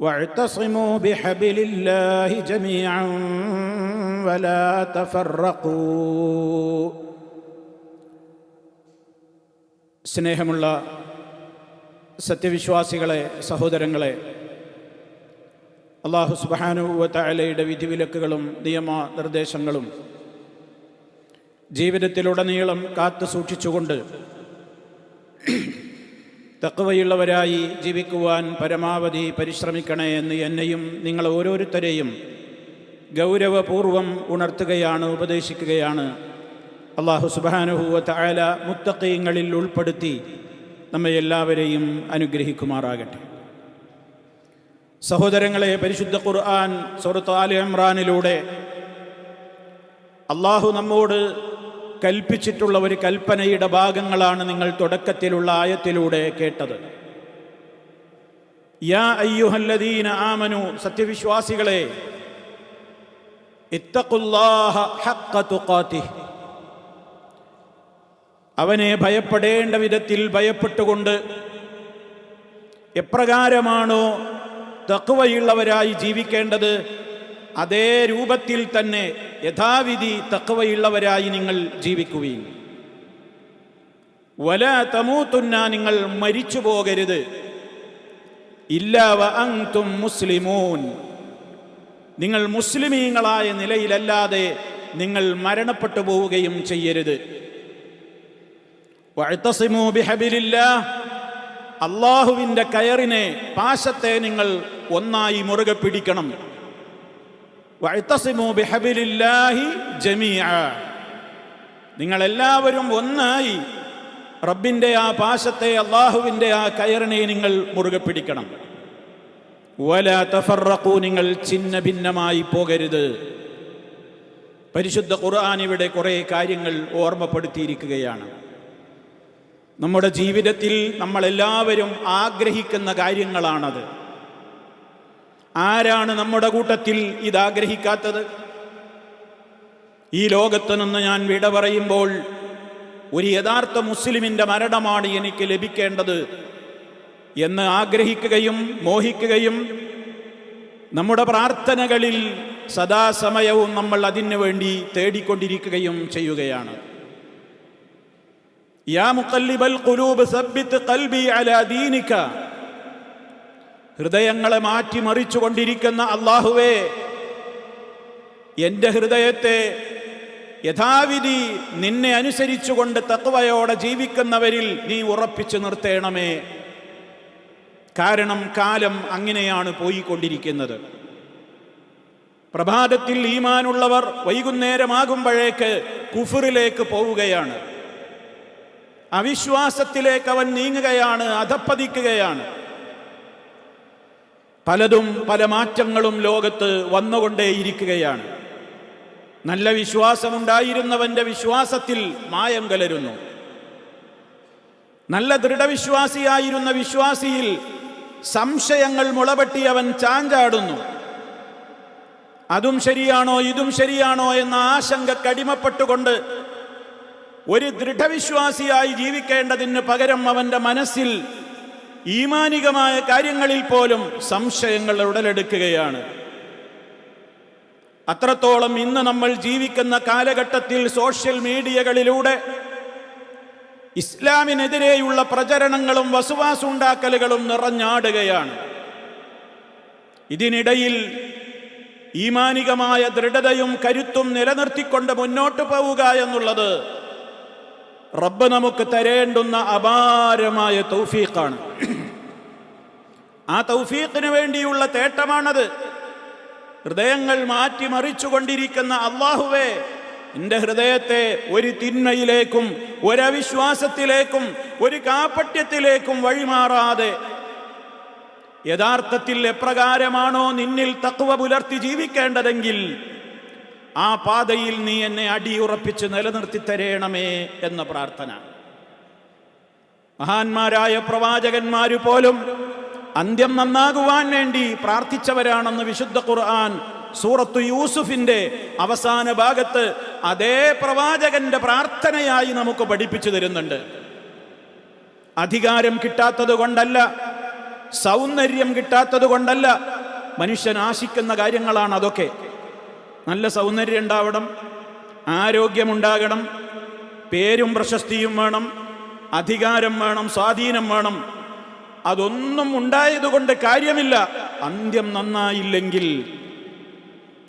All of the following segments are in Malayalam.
واعتصموا بحبل الله جميعا ولا تفرقوا സ്നേഹമുള്ള സത്യവിശ്വാസികളെ സഹോദരങ്ങളെ അള്ളാഹു സുബാനുവ തലയുടെ വിധിവിലക്കുകളും നിയമ നിർദ്ദേശങ്ങളും ജീവിതത്തിലുടനീളം കാത്തു സൂക്ഷിച്ചുകൊണ്ട് തക്കവയുള്ളവരായി ജീവിക്കുവാൻ പരമാവധി പരിശ്രമിക്കണേ എന്ന് എന്നെയും നിങ്ങൾ ഓരോരുത്തരെയും ഗൗരവപൂർവം ഉണർത്തുകയാണ് ഉപദേശിക്കുകയാണ്. അള്ളാഹു സുബാനുഹൂവ തായാല മുത്തക്കയങ്ങളിൽ ഉൾപ്പെടുത്തി നമ്മെ എല്ലാവരെയും അനുഗ്രഹിക്കുമാറാകട്ടെ. സഹോദരങ്ങളെ പരിശുദ്ധ ഖുർആൻ സുഹൃത്ത് ആലി ഇമ്രാനിലൂടെ അള്ളാഹു നമ്മോട് കൽപ്പിച്ചിട്ടുള്ള ഒരു കൽപ്പനയുടെ ഭാഗങ്ങളാണ് നിങ്ങൾ തുടക്കത്തിലുള്ള ആയത്തിലൂടെ കേട്ടത്. യാ അയ്യുഹല്ലദീന ആമനു സത്യവിശ്വാസികളെ അവനെ ഭയപ്പെടേണ്ട വിധത്തിൽ ഭയപ്പെട്ടുകൊണ്ട് എപ്രകാരമാണോ തക്കുവയുള്ളവരായി ജീവിക്കേണ്ടത് അതേ രൂപത്തിൽ തന്നെ യഥാവിധി തക്കവയുള്ളവരായി നിങ്ങൾ ജീവിക്കുകയും വല തമൂത്തുന്ന നിങ്ങൾ മരിച്ചു പോകരുത്. ഇല്ലാവ അങ്തും മുസ്ലിമൂൻ. നിങ്ങൾ മുസ്ലിമീങ്ങളായ നിലയിലല്ലാതെ നിങ്ങൾ മരണപ്പെട്ടു പോവുകയും ചെയ്യരുത്. അള്ളാഹുവിന്റെ കയറിനെ പാശത്തെ നിങ്ങൾ ഒന്നായി മുറുകെ പിടിക്കണം ജമീഅ. നിങ്ങളെല്ലാവരും ഒന്നായി റബ്ബിന്റെ ആ പാശത്തെ അള്ളാഹുവിന്റെ ആ കയറിനെ നിങ്ങൾ മുറുകെ പിടിക്കണം. വല തഫറഖു നിങ്ങൾ ചിന്ന ഭിന്നമായി പോകരുത്. പരിശുദ്ധ ഖുർആൻ ഇവിടെ കുറേ കാര്യങ്ങൾ ഓർമ്മപ്പെടുത്തിയിരിക്കുകയാണ്. നമ്മുടെ ജീവിതത്തിൽ നമ്മളെല്ലാവരും ആഗ്രഹിക്കുന്ന കാര്യങ്ങളാണത്. ആരാണ് നമ്മുടെ കൂട്ടത്തിൽ ഇതാഗ്രഹിക്കാത്തത്? ഈ ലോകത്ത് നിന്ന് ഞാൻ വിട പറയുമ്പോൾ ഒരു യഥാർത്ഥ മുസ്ലിമിന്റെ മരണമാണ് എനിക്ക് ലഭിക്കേണ്ടത് എന്ന് ആഗ്രഹിക്കുകയും മോഹിക്കുകയും നമ്മുടെ പ്രാർത്ഥനകളിൽ സദാസമയവും നമ്മൾ അതിനു വേണ്ടി തേടിക്കൊണ്ടിരിക്കുകയും ചെയ്യുകയാണ്. യാ മുക്കല്ലിബൽ ഖുലൂബ് സബ്ബിത്ത് ഖൽബി അലാ ദീനിക ഹൃദയങ്ങളെ മാറ്റിമറിച്ചുകൊണ്ടിരിക്കുന്ന അള്ളാഹുവേ എന്റെ ഹൃദയത്തെ യഥാവിധി നിന്നെ അനുസരിച്ചുകൊണ്ട് തത്വയോടെ ജീവിക്കുന്നവരിൽ നീ ഉറപ്പിച്ചു നിർത്തേണമേ. കാരണം കാലം അങ്ങനെയാണ് പോയിക്കൊണ്ടിരിക്കുന്നത്. പ്രഭാതത്തിൽ ഈമാനുള്ളവർ വൈകുന്നേരമാകുമ്പോഴേക്ക് കുഫറിലേക്ക് പോവുകയാണ്. അവിശ്വാസത്തിലേക്ക് അവൻ നീങ്ങുകയാണ് അധപ്പതിക്കുകയാണ്. പലതും പല മാറ്റങ്ങളും ലോകത്ത് വന്നുകൊണ്ടേയിരിക്കുകയാണ്. നല്ല വിശ്വാസമുണ്ടായിരുന്നവന്റെ വിശ്വാസത്തിൽ മായം കലരുന്നു. നല്ല ദൃഢവിശ്വാസിയായിരുന്ന വിശ്വാസിയിൽ സംശയങ്ങൾ മുളപെട്ടി അവൻ ചാഞ്ചാടുന്നു. അതും ശരിയാണോ ഇതും ശരിയാണോ എന്ന ആശങ്ക കടിമപ്പെട്ടുകൊണ്ട് ഒരു ദൃഢവിശ്വാസിയായി ജീവിക്കേണ്ടതിന് പകരം അവന്റെ മനസ്സിൽ ഈമാനികമായ കാര്യങ്ങളിൽ പോലും സംശയങ്ങൾ ഉടലെടുക്കുകയാണ്. അത്രത്തോളം ഇന്ന് നമ്മൾ ജീവിക്കുന്ന കാലഘട്ടത്തിൽ സോഷ്യൽ മീഡിയകളിലൂടെ ഇസ്ലാമിനെതിരെയുള്ള പ്രചരണങ്ങളും വസുവാസുണ്ടാക്കലുകളും നിറഞ്ഞാടുകയാണ്. ഇതിനിടയിൽ ഈമാനികമായ ദൃഢതയും കരുത്തും നിലനിർത്തിക്കൊണ്ട് മുന്നോട്ട് പോവുക എന്നുള്ളത് റബ്ബ് നമുക്ക് തരേണ്ടുന്ന അപാരമായ തൗഫീഖാണ്. ആ തൗഫീഖിന് വേണ്ടിയുള്ള തേട്ടമാണത്. ഹൃദയങ്ങൾ മാറ്റിമറിച്ചുകൊണ്ടിരിക്കുന്ന അള്ളാഹുവേ എന്റെ ഹൃദയത്തെ ഒരു തിന്മയിലേക്കും ഒരവിശ്വാസത്തിലേക്കും ഒരു കാപ്പട്യത്തിലേക്കും വഴിമാറാതെ യഥാർത്ഥത്തിൽ എപ്രകാരമാണോ നിന്നിൽ തത്വ പുലർത്തി ജീവിക്കേണ്ടതെങ്കിൽ ആ പാതയിൽ നീ എന്നെ അടിയുറപ്പിച്ച് നിലനിർത്തി തരേണമേ എന്ന പ്രാർത്ഥന. മഹാന്മാരായ പ്രവാചകന്മാര് പോലും അന്ത്യം നന്നാകുവാൻ വേണ്ടി പ്രാർത്ഥിച്ചവരാണെന്ന് വിശുദ്ധ ഖുർആൻ സൂറത്തു യൂസുഫിന്റെ അവസാന ഭാഗത്ത് അതേ പ്രവാചകന്റെ പ്രാർത്ഥനയായി നമുക്ക് പഠിപ്പിച്ചു തരുന്നുണ്ട്. അധികാരം കിട്ടാത്തത് കൊണ്ടല്ല സൗന്ദര്യം കിട്ടാത്തത് കൊണ്ടല്ല മനുഷ്യൻ ആശിക്കുന്ന കാര്യങ്ങളാണ് അതൊക്കെ. നല്ല സൗന്ദര്യം ഉണ്ടാവണം ആരോഗ്യമുണ്ടാകണം പേരും പ്രശസ്തിയും വേണം അധികാരം വേണം സ്വാധീനം വേണം. അതൊന്നും ഉണ്ടായതുകൊണ്ട് കാര്യമില്ല. അന്ത്യം നന്നായില്ലെങ്കിൽ.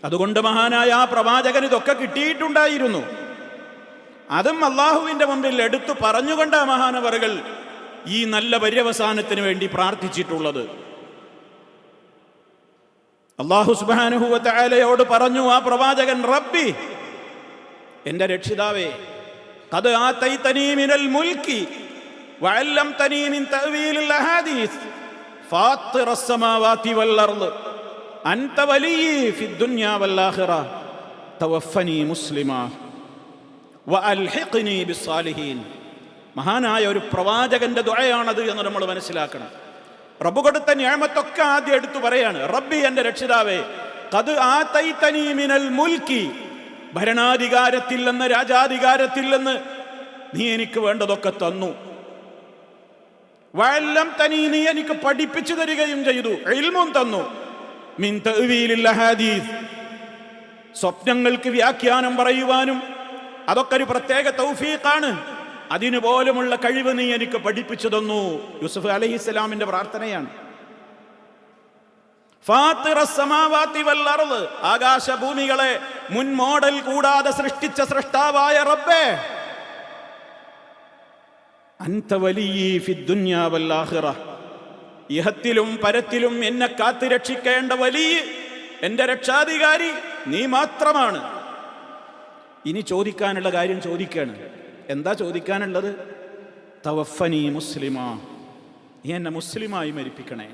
അതുകൊണ്ട് മഹാനായ ആ പ്രവാചകൻ ഇതൊക്കെ കിട്ടിയിട്ടുണ്ടായിരുന്നു. അതും അള്ളാഹുവിന്റെ മുമ്പിൽ എടുത്തു പറഞ്ഞുകൊണ്ട മഹാനവറുകൾ ഈ നല്ല പര്യവസാനത്തിന് വേണ്ടി പ്രാർത്ഥിച്ചിട്ടുള്ളത്. അള്ളാഹു സുബാനുഹുവലയോട് പറഞ്ഞു ആ പ്രവാചകൻ റബ്ബി എന്റെ രക്ഷിതാവേ അത് ആ തൈതനീമിനൽ മുൽക്കി وعلمتني من تأويل الأحاديث فاطر السماوات والأرض أنت ولي في الدنيا والآخرة توفني مسلما وألحقني بالصالحين മഹാനായ ഒരു പ്രവാചകന്റെ ദുഴയാണത് എന്ന് നമ്മൾ മനസ്സിലാക്കണം റബ്ബ് കൊടുത്ത ഞാമത്തൊക്കെ ആദ്യം എടുത്തു പറയാണ് റബ്ബി എന്റെ രക്ഷിതാവേ കത് ആ തൈതനീമിനൽ മുൽക്കി ഭരണാധികാരത്തിൽ നിന്ന് രാജാധികാരത്തിൽ നിന്ന് നീ എനിക്ക് വേണ്ടതൊക്കെ തന്നു. വയല്ലം തനി നീ എനിക്ക് പഠിപ്പിച്ചു തരികയും ചെയ്തു എൽമും തന്നു. മിൻ തഅ്വീലിൽ സ്വപ്നങ്ങൾക്ക് വ്യാഖ്യാനം പറയുവാനും അതൊക്കെ ഒരു പ്രത്യേക തൗഫീഖാണ്. അതിനു പോലുമുള്ള കഴിവ് നീ എനിക്ക് പഠിപ്പിച്ചു തന്നു. യൂസുഫ് അലഹിസ്സലാമിന്റെ പ്രാർത്ഥനയാണ്. ആകാശഭൂമികളെ മുൻമോഡൽ കൂടാതെ സൃഷ്ടിച്ച സൃഷ്ടാവായ റബ്ബേ. ആഖിറ. ഇഹത്തിലും പരത്തിലും എന്നെ കാത്തു രക്ഷിക്കേണ്ട വലിയ എന്റെ രക്ഷാധികാരി നീ മാത്രമാണ്. ഇനി ചോദിക്കാനുള്ള കാര്യം ചോദിക്കാണ്. എന്താ ചോദിക്കാനുള്ളത്? തവഫനി മുസ്ലിമാ. നീ എന്നെ മുസ്ലിമായി മരിപ്പിക്കണേ.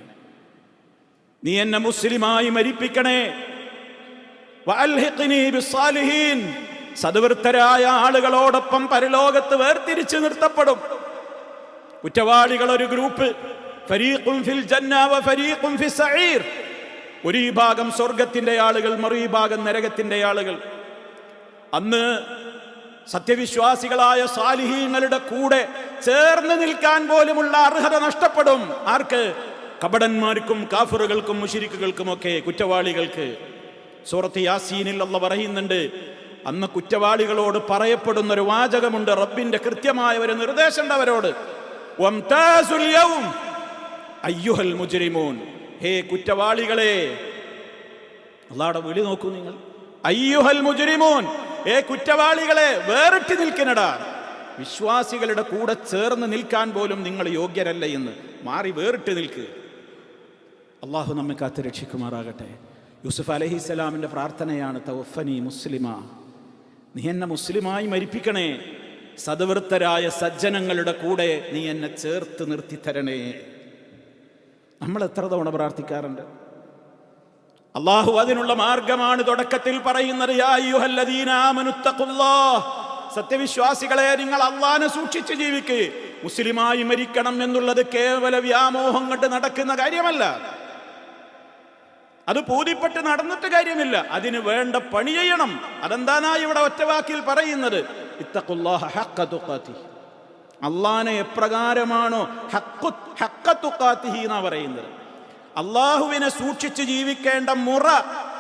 നീ എന്നെ മുസ്ലിമായി മരിപ്പിക്കണേ. സദ്വൃത്തരായ ആളുകളോടൊപ്പം പരലോകത്ത് വേർതിരിച്ചു നിർത്തപ്പെടും. കുറ്റവാളികൾ ഒരു ഗ്രൂപ്പ്. ഫിൽ ഫരീഖും ഒരു ഭാഗം സ്വർഗത്തിന്റെ ആളുകൾ മറു ഭാഗം ആളുകൾ. അന്ന് സത്യവിശ്വാസികളായ സാലിഹീങ്ങളുടെ കൂടെ ചേർന്ന് നിൽക്കാൻ പോലുമുള്ള അർഹത നഷ്ടപ്പെടും. ആർക്ക്? കപടന്മാർക്കും കാഫറുകൾക്കും മുഷിരിക്കുകൾക്കും ഒക്കെ കുറ്റവാളികൾക്ക്. സൂറത്ത് യാസീനിൽ അല്ല പറയുന്നുണ്ട് അന്ന് കുറ്റവാളികളോട് പറയപ്പെടുന്ന ഒരു വാചകമുണ്ട് റബ്ബിന്റെ കൃത്യമായ ഒരു നിർദ്ദേശമുണ്ട് അവരോട്. അയ്യുഹൽ മുജ്രിമൂൻ. ഹേ കുറ്റവാളികളെ അള്ളാടെ വിളി നോക്കൂ നിങ്ങൾ. അയ്യുഹൽ മുജ്രിമൂൻ ഏ കുറ്റവാളികളെ വേറിട്ട് നിൽക്കണടാ. വിശ്വാസികളുടെ കൂടെ ചേർന്ന് നിൽക്കാൻ പോലും നിങ്ങൾ യോഗ്യരല്ല എന്ന് മാറി വേറിട്ട് നിൽക്കുക അള്ളാഹു നമ്മെ കാത്ത് രക്ഷിക്കുമാറാകട്ടെ. യൂസുഫ് അലഹിസ്സലാമിന്റെ പ്രാർത്ഥനയാണ് തൗഫനി മുസ്ലിമ. നീ എന്നെ മുസ്ലിമായി മരിപ്പിക്കണേ. സദവൃത്തരായ സജ്ജനങ്ങളുടെ കൂടെ നീ എന്നെ ചേർത്ത് നിർത്തി തരണേ നമ്മൾ എത്ര തവണ പ്രാർത്ഥിക്കാറുണ്ട്? അള്ളാഹു അതിനുള്ള മാർഗമാണ് തുടക്കത്തിൽ പറയുന്നത്. സത്യവിശ്വാസികളെ നിങ്ങൾ അള്ളാനെ സൂക്ഷിച്ച് ജീവിക്ക്. മുസ്ലിമായി മരിക്കണം എന്നുള്ളത് കേവല വ്യാമോഹം കൊണ്ട് നടക്കുന്ന കാര്യമല്ല. അത് പൂതിപ്പെട്ട് നടന്നിട്ട് കാര്യമില്ല. അതിന് വേണ്ട പണി ചെയ്യണം. അതെന്താനാ ഇവിടെ ഒറ്റവാക്കിൽ പറയുന്നത്. അള്ളാനെ എപ്രകാരമാണോ ഹക്കു ഹക്കത്തുക്കാത്തിഹി എന്നാ പറയുന്നത്? അള്ളാഹുവിനെ സൂക്ഷിച്ച് ജീവിക്കേണ്ട മുറ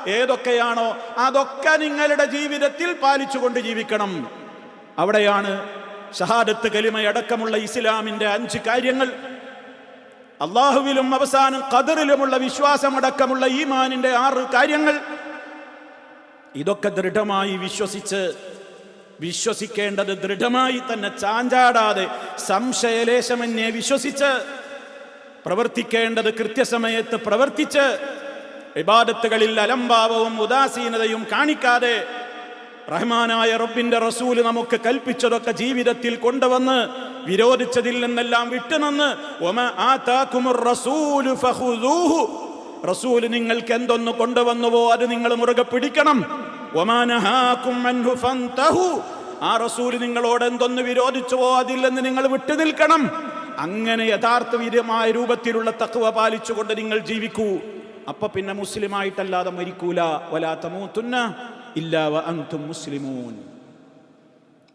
ഏതൊക്കെയാണോ അതൊക്കെ നിങ്ങളുടെ ജീവിതത്തിൽ പാലിച്ചുകൊണ്ട് ജീവിക്കണം. അവിടെയാണ് ഷഹാദത്ത് കലിമയടക്കമുള്ള ഇസ്ലാമിന്റെ അഞ്ച് കാര്യങ്ങൾ. അള്ളാഹുവിലും അവസാനം കതിറിലുമുള്ള വിശ്വാസമടക്കമുള്ള ഈമാനിന്റെ ആറ് കാര്യങ്ങൾ. ഇതൊക്കെ ദൃഢമായി വിശ്വസിച്ച് വിശ്വസിക്കേണ്ടത് ദൃഢമായി തന്നെ ചാഞ്ചാടാതെ സംശയലേശമന്യെ വിശ്വസിച്ച് പ്രവർത്തിക്കേണ്ടത് കൃത്യസമയത്ത് പ്രവർത്തിച്ച് വിവാദത്തുകളിൽ അലംഭാവവും ഉദാസീനതയും കാണിക്കാതെ റഹ്മാനായ റബ്ബിന്റെ റസൂൽ നമുക്ക് കൽപ്പിച്ചതൊക്കെ ജീവിതത്തിൽ കൊണ്ടുവന്ന് വിരോധിച്ചതിൽ നിന്നെല്ലാം വിട്ടുനിന്ന് റസൂലു നിങ്ങൾക്ക് എന്തൊന്ന് കൊണ്ടുവന്നുവോ അത് നിങ്ങൾ മുറുകെ പിടിക്കണം. ആ റസൂൽ നിങ്ങളോട് എന്തൊന്ന് വിരോധിച്ചുവോ അതിൽ നിന്ന് നിങ്ങൾ വിട്ടു നിൽക്കണം അങ്ങനെ യഥാർത്ഥവിധമായ രൂപത്തിലുള്ള തക്കുവ പാലിച്ചുകൊണ്ട് നിങ്ങൾ ജീവിക്കൂ. അപ്പൊ പിന്നെ മുസ്ലിമായിട്ടല്ലാതെ മരിക്കൂല. വലാത്തമൂത്തുന്ന ഇല്ലാവ അന്തും മുസ്ലിമൂൻ.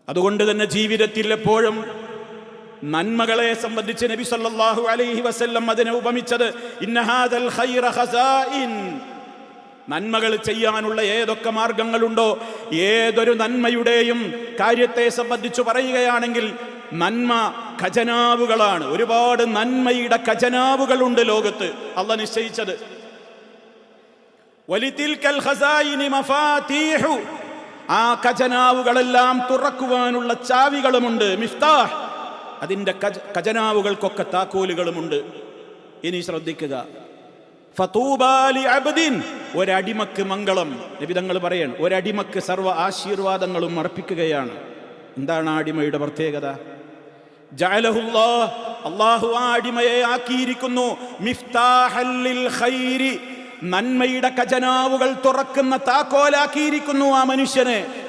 അതുകൊണ്ട് തന്നെ ജീവിതത്തിൽ എപ്പോഴും നന്മകളെ സംബന്ധിച്ച് നബി സല്ലല്ലാഹു അലൈഹി വസല്ലം അതിനെ ഉപമിച്ചത് ഖൈറ നന്മകൾ ചെയ്യാനുള്ള ഏതൊക്കെ മാർഗങ്ങളുണ്ടോ ഏതൊരു നന്മയുടെയും കാര്യത്തെ സംബന്ധിച്ച് പറയുകയാണെങ്കിൽ നന്മ ഖജനാവുകളാണ്. ഒരുപാട് നന്മയുടെ ഖജനാവുകളുണ്ട് ലോകത്ത്. അല്ല നിശ്ചയിച്ചത്. ആ ഖജനാവുകളെല്ലാം തുറക്കുവാനുള്ള ചാവികളുമുണ്ട്. മിഫ്താഹ്. അതിന്റെ ഖജനാവുകൾക്കൊക്കെ താക്കോലുകളുമുണ്ട്. ഇനി ശ്രദ്ധിക്കുക. ഒരടിമക്ക് മംഗളം. നിബിതങ്ങൾ പറയാണ് ഒരടിമക്ക് സർവ ആശീർവാദങ്ങളും അർപ്പിക്കുകയാണ്. എന്താണ് ആ അടിമയുടെ പ്രത്യേകത? അള്ളാഹു ആ അടിമയെ ആക്കിയിരിക്കുന്നു. നന്മയുടെ ഖജനാവുകൾ തുറക്കുന്ന താക്കോലാക്കിയിരിക്കുന്നു ആ മനുഷ്യനെ.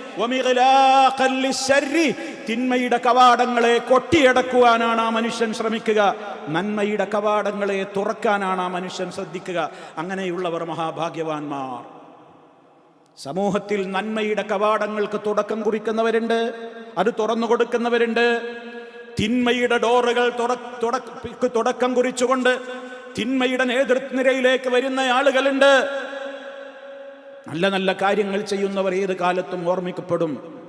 തിന്മയുടെ കവാടങ്ങളെ കൊട്ടിയടക്കുവാനാണ് ആ മനുഷ്യൻ ശ്രമിക്കുക. നന്മയുടെ കവാടങ്ങളെ തുറക്കാനാണ് ആ മനുഷ്യൻ ശ്രദ്ധിക്കുക. അങ്ങനെയുള്ളവർ മഹാഭാഗ്യവാന്മാർ. സമൂഹത്തിൽ നന്മയുടെ കവാടങ്ങൾക്ക് തുടക്കം കുറിക്കുന്നവരുണ്ട് അത് തുറന്നു കൊടുക്കുന്നവരുണ്ട് തിന്മയുടെ ഡോറുകൾ തുടക്കം കുറിച്ചുകൊണ്ട് തിന്മയുടെ നേതൃനിരയിലേക്ക് വരുന്ന ആളുകളുണ്ട്. നല്ല നല്ല കാര്യങ്ങൾ ചെയ്യുന്നവർ ഏത് കാലത്തും ഓർമ്മിക്കപ്പെടും.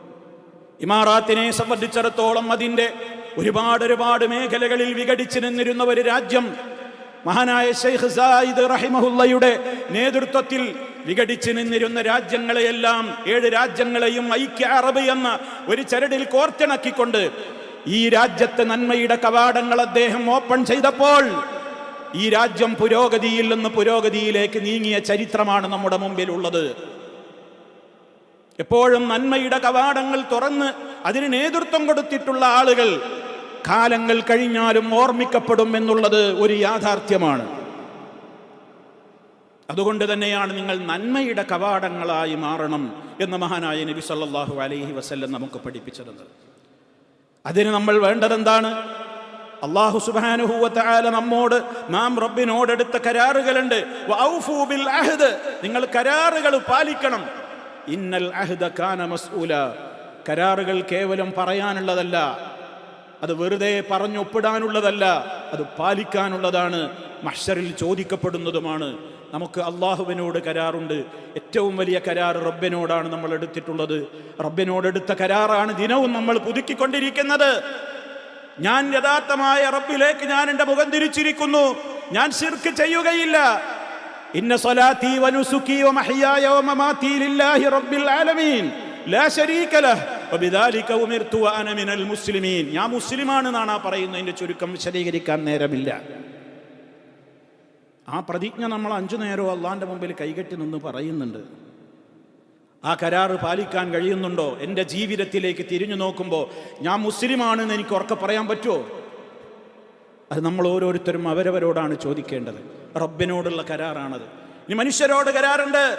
ഇമാറാത്തിനെ സംബന്ധിച്ചിടത്തോളം അതിന്റെ ഒരുപാട് ഒരുപാട് മേഖലകളിൽ വിഘടിച്ചു നിന്നിരുന്ന ഒരു രാജ്യം മഹാനായ ഷെയ്ഖ് സായിദ് റഹിമഹുല്ലയുടെ നേതൃത്വത്തിൽ വിഘടിച്ചു നിന്നിരുന്ന രാജ്യങ്ങളെയെല്ലാം ഏഴ് രാജ്യങ്ങളെയും ഐക്യ അറബ് എന്ന ഒരു ചരടിൽ കോർത്തിണക്കിക്കൊണ്ട് ഈ രാജ്യത്തെ നന്മയുടെ കവാടങ്ങൾ അദ്ദേഹം ഓപ്പൺ ചെയ്തപ്പോൾ ഈ രാജ്യം പുരോഗതിയിൽ നിന്ന് പുരോഗതിയിലേക്ക് നീങ്ങിയ ചരിത്രമാണ് നമ്മുടെ മുമ്പിലുള്ളത്. എപ്പോഴും നന്മയുടെ കവാടങ്ങൾ തുറന്ന് അതിന് നേതൃത്വം കൊടുത്തിട്ടുള്ള ആളുകൾ കാലങ്ങൾ കഴിഞ്ഞാലും ഓർമ്മിക്കപ്പെടും എന്നുള്ളത് ഒരു യാഥാർത്ഥ്യമാണ്. അതുകൊണ്ട് തന്നെയാണ് നിങ്ങൾ നന്മയുടെ കവാടങ്ങളായി മാറണം എന്ന് മഹാനായ നബി സല്ലാഹു അലൈഹി വസല്ലം നമുക്ക് പഠിപ്പിച്ചിരുന്നത് അതിന് നമ്മൾ വേണ്ടതെന്താണ്? അള്ളാഹു സുബാനുഹൂവത്തായ നമ്മോട് നാം റബ്ബിനോട് എടുത്ത കരാറുകളുണ്ട്. നിങ്ങൾ കരാറുകൾ പാലിക്കണം. ഇന്നൽ അഹ്ദ കാന മസ്ഊല കരാറുകൾ കേവലം പറയാനുള്ളതല്ല അത് വെറുതെ പറഞ്ഞൊപ്പിടാനുള്ളതല്ല അത് പാലിക്കാനുള്ളതാണ് മഷറിൽ ചോദിക്കപ്പെടുന്നതുമാണ്. നമുക്ക് അള്ളാഹുവിനോട് കരാറുണ്ട്. ഏറ്റവും വലിയ കരാർ റബ്ബിനോടാണ് നമ്മൾ എടുത്തിട്ടുള്ളത്. റബ്ബിനോട് എടുത്ത കരാറാണ് ദിനവും നമ്മൾ പുതുക്കിക്കൊണ്ടിരിക്കുന്നത്. ഞാൻ യഥാർത്ഥമായ റബ്ബിലേക്ക് ഞാൻ എന്റെ മുഖം തിരിച്ചിരിക്കുന്നു. ഞാൻ ശിർക്ക് ചെയ്യുകയില്ല. ഇന്ന സ്വലാത്തി ലില്ലാഹി റബ്ബിൽ ആലമീൻ. ലാ ശരീക മിനൽ മുസ്ലിമീൻ. ഞാൻ ആ പറയുന്നതിന്റെ ചുരുക്കം വിശദീകരിക്കാൻ നേരമില്ല. ആ പ്രതിജ്ഞ നമ്മൾ അഞ്ചു നേരവും അള്ളാന്റെ മുമ്പിൽ കൈകെട്ടി നിന്ന് പറയുന്നുണ്ട്. ആ കരാറ് പാലിക്കാൻ കഴിയുന്നുണ്ടോ? എന്റെ ജീവിതത്തിലേക്ക് തിരിഞ്ഞു നോക്കുമ്പോൾ ഞാൻ മുസ്ലിമാണെന്ന് എനിക്ക് ഉറക്കെ പറയാൻ പറ്റുമോ അത് നമ്മൾ ഓരോരുത്തരും അവരവരോടാണ് ചോദിക്കേണ്ടത്. റബ്ബിനോടുള്ള കരാറാണത്. ഇനി മനുഷ്യരോട് കരാറുണ്ട്.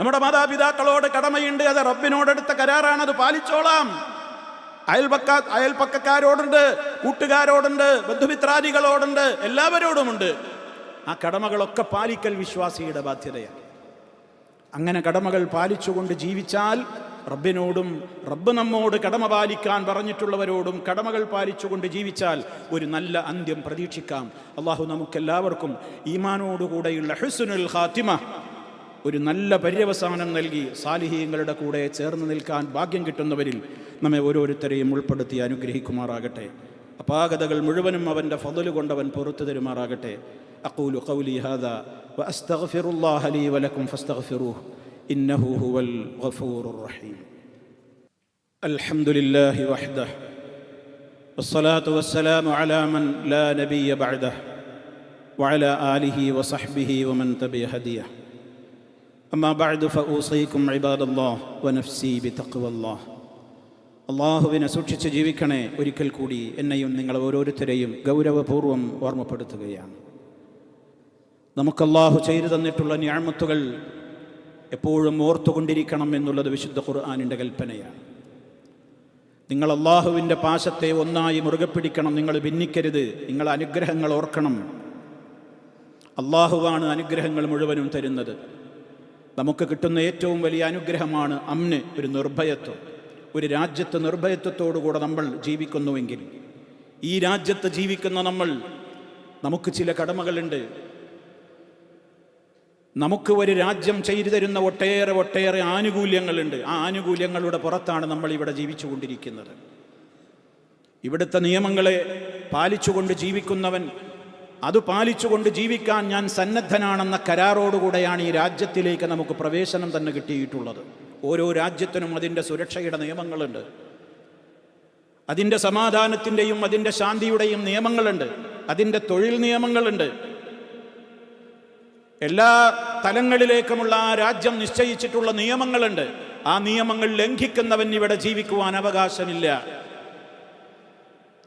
നമ്മുടെ മാതാപിതാക്കളോട് കടമയുണ്ട്. അത് റബ്ബിനോടെടുത്ത കരാറാണ് അത് പാലിച്ചോളാം. അയൽപക്ക അയൽപക്കക്കാരോടുണ്ട് കൂട്ടുകാരോടുണ്ട് ബന്ധുമിത്രാദികളോടുണ്ട് എല്ലാവരോടുമുണ്ട്. ആ കടമകളൊക്കെ പാലിക്കൽ വിശ്വാസിയുടെ ബാധ്യതയാണ്. അങ്ങനെ കടമകൾ പാലിച്ചുകൊണ്ട് ജീവിച്ചാൽ റബ്ബിനോടും റബ്ബ് നമ്മോട് കടമ പാലിക്കാൻ പറഞ്ഞിട്ടുള്ളവരോടും കടമകൾ പാലിച്ചുകൊണ്ട് ജീവിച്ചാൽ ഒരു നല്ല അന്ത്യം പ്രതീക്ഷിക്കാം. അള്ളാഹു നമുക്കെല്ലാവർക്കും ഈമാനോടുകൂടെയുള്ള ഹുസുനുൽ ഖാത്തിമ ഒരു നല്ല പര്യവസാനം നൽകി സാലിഹീങ്ങളുടെ കൂടെ ചേർന്ന് നിൽക്കാൻ ഭാഗ്യം കിട്ടുന്നവരിൽ നമ്മെ ഓരോരുത്തരെയും ഉൾപ്പെടുത്തി അനുഗ്രഹിക്കുമാറാകട്ടെ. അപാകതകൾ മുഴുവനും അവന്റെ ഫതൽ കൊണ്ടവൻ പുറത്തു തരുമാറാകട്ടെ. أقول قولي هذا وأستغفر الله لي ولكم فاستغفروه إنه هو الغفور الرحيم الحمد لله وحده والصلاة والسلام على من لا نبي بعده وعلى آله وصحبه ومن تبع هديه أما بعد فأوصيكم عباد الله ونفسي بتقوى الله അള്ളാഹുവിനെ സൂക്ഷിച്ച് ജീവിക്കണേ ഒരിക്കൽ കൂടി എന്നെയും നിങ്ങൾ ഓരോരുത്തരെയും ഗൗരവപൂർവ്വം ഓർമ്മപ്പെടുത്തുകയാണ് നമുക്ക് അള്ളാഹു ചെയ്തു തന്നിട്ടുള്ള ഞാമത്തുകൾ എപ്പോഴും ഓർത്തുകൊണ്ടിരിക്കണം എന്നുള്ളത് വിശുദ്ധ ഖുർആാനിന്റെ കൽപ്പനയാണ്. നിങ്ങൾ അള്ളാഹുവിന്റെ പാശത്തെ ഒന്നായി മുറുകെ പിടിക്കണം നിങ്ങൾ ഭിന്നിക്കരുത് നിങ്ങൾ അനുഗ്രഹങ്ങൾ ഓർക്കണം. അള്ളാഹുവാണ് അനുഗ്രഹങ്ങൾ മുഴുവനും തരുന്നത്. നമുക്ക് കിട്ടുന്ന ഏറ്റവും വലിയ അനുഗ്രഹമാണ് അമ്ന് ഒരു നിർഭയത്വം. ഒരു രാജ്യത്ത് നിർഭയത്വത്തോടുകൂടെ നമ്മൾ ജീവിക്കുന്നുവെങ്കിൽ ഈ രാജ്യത്ത് ജീവിക്കുന്ന നമ്മൾ നമുക്ക് ചില കടമകളുണ്ട്. നമുക്ക് ഒരു രാജ്യം ചെയ്തു തരുന്ന ഒട്ടേറെ ഒട്ടേറെ ആനുകൂല്യങ്ങളുണ്ട്. ആ ആനുകൂല്യങ്ങളുടെ പുറത്താണ് നമ്മൾ ഇവിടെ ജീവിച്ചുകൊണ്ടിരിക്കുന്നത്. ഇവിടുത്തെ നിയമങ്ങളെ പാലിച്ചുകൊണ്ട് ജീവിക്കുന്നവൻ അത് പാലിച്ചുകൊണ്ട് ജീവിക്കാൻ ഞാൻ സന്നദ്ധനാണെന്ന കരാറോടുകൂടെയാണ് ഈ രാജ്യത്തിലേക്ക് നമുക്ക് പ്രവേശനം തന്നെ കിട്ടിയിട്ടുള്ളത്. ഓരോ രാജ്യത്തിനും അതിന്റെ സുരക്ഷയുടെ നിയമങ്ങളുണ്ട്. അതിന്റെ സമാധാനത്തിന്റെയും അതിന്റെ ശാന്തിയുടെയും നിയമങ്ങളുണ്ട്. അതിന്റെ തൊഴിൽ നിയമങ്ങളുണ്ട്. എല്ലാ തലങ്ങളിലേക്കുമുള്ള ആ രാജ്യം നിശ്ചയിച്ചിട്ടുള്ള നിയമങ്ങളുണ്ട്. ആ നിയമങ്ങൾ ലംഘിക്കുന്നവൻ ഇവിടെ ജീവിക്കുവാൻ അവകാശമില്ല.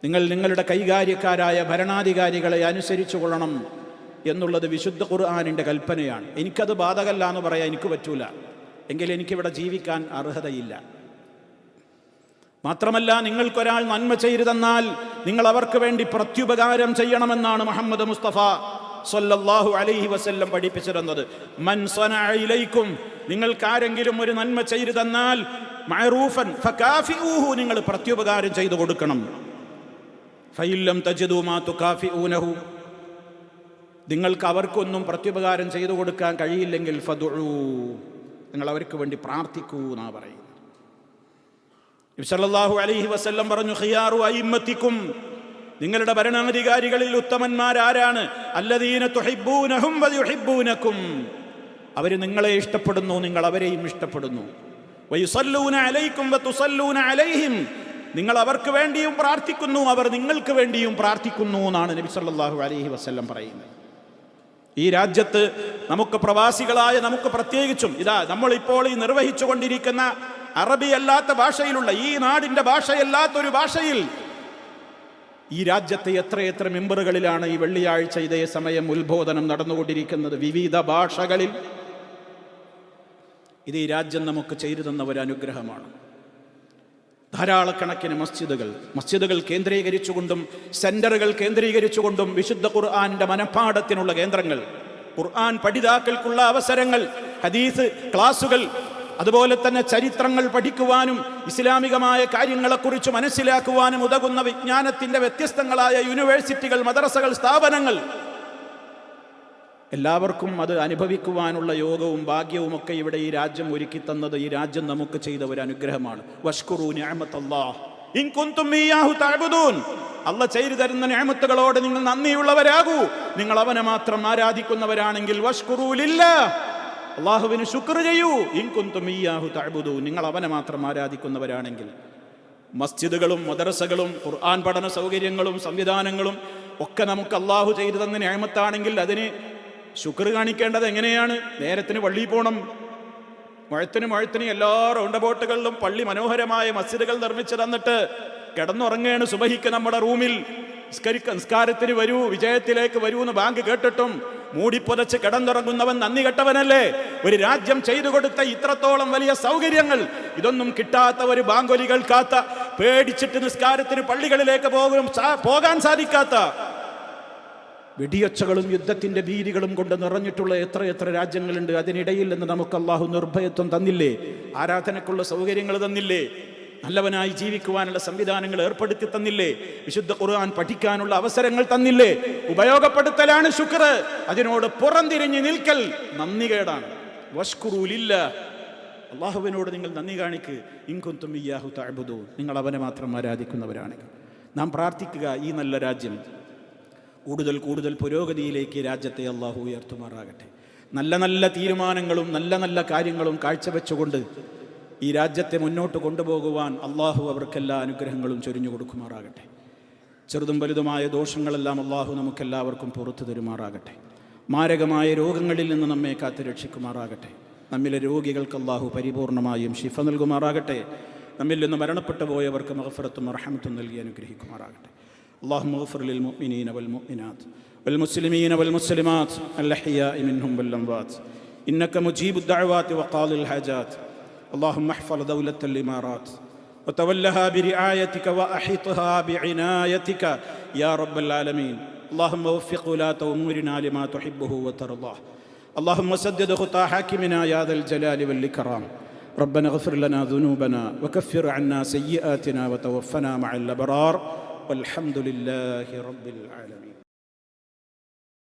നിങ്ങൾ നിങ്ങളുടെ കൈകാര്യക്കാരായ ഭരണാധികാരികളെ അനുസരിച്ചു കൊള്ളണം എന്നുള്ളത് വിശുദ്ധ ഖുർആാനിന്റെ കൽപ്പനയാണ്. എനിക്കത് ബാധകല്ല എന്ന് പറയാൻ എനിക്ക് പറ്റൂല. എങ്കിൽ എനിക്കിവിടെ ജീവിക്കാൻ അർഹതയില്ല. മാത്രമല്ല നിങ്ങൾക്കൊരാൾ നന്മ ചെയ്തു തന്നാൽ നിങ്ങൾ അവർക്ക് വേണ്ടി പ്രത്യുപകാരം ചെയ്യണമെന്നാണ് മുഹമ്മദ് മുസ്തഫ സല്ലല്ലാഹു അലൈഹി വസല്ലം പഠിപ്പിച്ചിരുന്നത്. മൻ നിങ്ങൾക്കാരെങ്കിലും ആരെങ്കിലും ഒരു നന്മ ചെയ്തു തന്നാൽ ഫകാഫിഊഹു നിങ്ങൾ പ്രത്യുപകാരം ചെയ്തു കൊടുക്കണം. ഫൈല്ലം തജിദുമാതു കാഫി ഊനഹു നിങ്ങൾക്ക് അവർക്കൊന്നും പ്രത്യുപകാരം ചെയ്തു കൊടുക്കാൻ കഴിയില്ലെങ്കിൽ ഫദുഉ നിങ്ങൾ അവർക്ക് വേണ്ടി പ്രാർത്ഥിക്കൂ എന്നാ പറയുന്നത്. സല്ലല്ലാഹു അലൈഹി വസല്ലം പറഞ്ഞു ഹിയാറു അയിമ്മത്തിക്കും നിങ്ങളുടെ ഭരണാധികാരികളിൽ ഉത്തമന്മാരാരാണ്. അല്ലദീന അവർ നിങ്ങളെ ഇഷ്ടപ്പെടുന്നു നിങ്ങൾ അവരെയും ഇഷ്ടപ്പെടുന്നു. അലൈക്കും അലൈഹിം. നിങ്ങൾ അവർക്ക് വേണ്ടിയും പ്രാർത്ഥിക്കുന്നു അവർ നിങ്ങൾക്ക് വേണ്ടിയും പ്രാർത്ഥിക്കുന്നു എന്നാണ് നബി സല്ലല്ലാഹു അലൈഹി വസല്ലം പറയുന്നത്. ഈ രാജ്യത്ത് നമുക്ക് പ്രവാസികളായ നമുക്ക് പ്രത്യേകിച്ചും ഇതാ നമ്മളിപ്പോൾ ഈ നിർവഹിച്ചുകൊണ്ടിരിക്കുന്ന അറബി അല്ലാത്ത ഭാഷയിലുള്ള ഈ നാടിന്റെ ഭാഷയല്ലാത്തൊരു ഭാഷയിൽ ഈ രാജ്യത്തെ എത്രയെത്ര മെമ്പറുകളിലാണ് ഈ വെള്ളിയാഴ്ച ഇതേ സമയം ഉത്ബോധനം നടന്നുകൊണ്ടിരിക്കുന്നത്? വിവിധ ഭാഷകളിൽ. ഇത് ഈ രാജ്യം നമുക്ക് ചെയ്തു തന്ന ഒരു അനുഗ്രഹമാണ് ധാരാളക്കണക്കിന് മസ്ജിദുകൾ. മസ്ജിദുകൾ കേന്ദ്രീകരിച്ചുകൊണ്ടും സെന്ററുകൾ കേന്ദ്രീകരിച്ചുകൊണ്ടും വിശുദ്ധ ഖുർആാനിന്റെ മനഃപ്പാടത്തിനുള്ള കേന്ദ്രങ്ങൾ. ഖുർആൻ പഠിതാക്കൾക്കുള്ള അവസരങ്ങൾ ഹദീസ് ക്ലാസുകൾ അതുപോലെ തന്നെ ചരിത്രങ്ങൾ പഠിക്കുവാനും ഇസ്ലാമികമായ കാര്യങ്ങളെക്കുറിച്ച് മനസ്സിലാക്കുവാനും ഉതകുന്ന വിജ്ഞാനത്തിന്റെ വ്യത്യസ്തങ്ങളായ യൂണിവേഴ്സിറ്റികൾ മദ്രസകൾ സ്ഥാപനങ്ങൾ. എല്ലാവർക്കും അത് അനുഭവിക്കുവാനുള്ള യോഗവും ഭാഗ്യവും ഒക്കെ ഇവിടെ ഈ രാജ്യം ഒരുക്കി തന്നത് ഈ രാജ്യം നമുക്ക് ചെയ്ത ഒരു അനുഗ്രഹമാണ്. വഷ്കുറു അല്ല ചെയ്തു തരുന്ന ഞാമത്തുകളോട് നിങ്ങൾ നന്ദിയുള്ളവരാകൂ. നിങ്ങൾ അവനെ മാത്രം ആരാധിക്കുന്നവരാണെങ്കിൽ വഷ്കുറൂലില്ല അള്ളാഹുവിന് ശുക്ർ ചെയ്യൂ. ഇൻകുന്തുമിയാഹു തഴബുദു നിങ്ങൾ അവനെ മാത്രം ആരാധിക്കുന്നവരാണെങ്കിൽ മസ്ജിദുകളും മദ്രസകളും ഖുർആൻ പഠന സൗകര്യങ്ങളും സംവിധാനങ്ങളും ഒക്കെ നമുക്ക് അള്ളാഹു ചെയ്തു തന്ന ന്യായമത്താണെങ്കിൽ അതിന് ശുക്ർ കാണിക്കേണ്ടത് എങ്ങനെയാണ്? നേരത്തിന് പള്ളിയിൽ പോകണം മുഴത്തിന് മുഴത്തിന് എല്ലാ റൗണ്ട് ബോട്ടുകളിലും പള്ളി മനോഹരമായ മസ്ജിദുകൾ നിർമ്മിച്ചു തന്നിട്ട് കിടന്നുറങ്ങുകയാണ് സുബഹിക്ക് നമ്മുടെ റൂമിൽ. നിസ്കരിക്ക നിസ്കാരത്തിന് വരൂ വിജയത്തിലേക്ക് വരൂ എന്ന് ബാങ്ക് കേട്ടിട്ടും മൂടിപ്പൊതച്ച് കിടന്നുറങ്ങുന്നവൻ നന്ദി കെട്ടവനല്ലേ? ഒരു രാജ്യം ചെയ്തു കൊടുത്ത ഇത്രത്തോളം വലിയ സൗകര്യങ്ങൾ ഇതൊന്നും കിട്ടാത്ത ഒരു ബാങ്കൊലികൾ കാത്ത പേടിച്ചിട്ട് നിസ്കാരത്തിന് പള്ളികളിലേക്ക് പോകും പോകാൻ സാധിക്കാത്ത. വെടിയൊച്ചകളും യുദ്ധത്തിന്റെ ഭീതികളും കൊണ്ട് നിറഞ്ഞിട്ടുള്ള എത്ര എത്ര രാജ്യങ്ങളുണ്ട് അതിനിടയിൽ നിന്ന് നമുക്ക് അള്ളാഹു നിർഭയത്വം തന്നില്ലേ? ആരാധനക്കുള്ള സൗകര്യങ്ങൾ തന്നില്ലേ? നല്ലവനായി ജീവിക്കുവാനുള്ള സംവിധാനങ്ങൾ ഏർപ്പെടുത്തി തന്നില്ലേ? വിശുദ്ധ ഖുർആൻ പഠിക്കാനുള്ള അവസരങ്ങൾ തന്നില്ലേ? ഉപയോഗപ്പെടുത്തലാണ് ശുക്ർ. അതിനോട് പുറംതിരിഞ്ഞ് നിൽക്കൽ നന്ദി കേടാണ്. വഷ്കുറൂലില്ല അള്ളാഹുവിനോട് നിങ്ങൾ നന്ദി കാണിക്ക്. ഇൻകുന്തും ഇയാഹു താഴ്ബുദു നിങ്ങൾ അവനെ മാത്രം ആരാധിക്കുന്നവരാണെങ്കിൽ നാം പ്രാർത്ഥിക്കുക ഈ നല്ല രാജ്യം കൂടുതൽ കൂടുതൽ പുരോഗതിയിലേക്ക് രാജ്യത്തെ അള്ളാഹു ഉയർത്തുമാറാകട്ടെ. നല്ല നല്ല തീരുമാനങ്ങളും നല്ല നല്ല കാര്യങ്ങളും കാഴ്ചവെച്ചുകൊണ്ട് ഈ രാജ്യത്തെ മുന്നോട്ട് കൊണ്ടുപോകുവാൻ അള്ളാഹു അവർക്കെല്ലാ അനുഗ്രഹങ്ങളും ചൊരിഞ്ഞു കൊടുക്കുമാറാകട്ടെ ചെറുതും വലുതുമായ ദോഷങ്ങളെല്ലാം അള്ളാഹു നമുക്കെല്ലാവർക്കും പുറത്തു തരുമാറാകട്ടെ മാരകമായ രോഗങ്ങളിൽ നിന്ന് നമ്മെ കാത്തു രക്ഷിക്കുമാറാകട്ടെ നമ്മിലെ രോഗികൾക്ക് അള്ളാഹു പരിപൂർണമായും ശിഫ നൽകുമാറാകട്ടെ നമ്മിൽ നിന്ന് മരണപ്പെട്ടു പോയവർക്ക് മഹഫറത്തും റഹമത്തും നൽകി അനുഗ്രഹിക്കുമാറാകട്ടെ اللهم اغفر للمؤمنين والمؤمنات والمسلمين والمسلمات الأحياء منهم والأموات إنك مجيب الدعوات وقاضي الحاجات اللهم احفظ دولة الإمارات. وتولها برعايتك وأحيطها بعنايتك يا رب العالمين. اللهم وفق ولاة أمورنا لما تحبه وترضاه. اللهم سدد خطى حاكمنا يا ذا الجلال والإكرام. ربنا اغفر لنا ذنوبنا وكفر عنا سيئاتنا وتوفنا مع الأبرار. والحمد لله رب العالمين.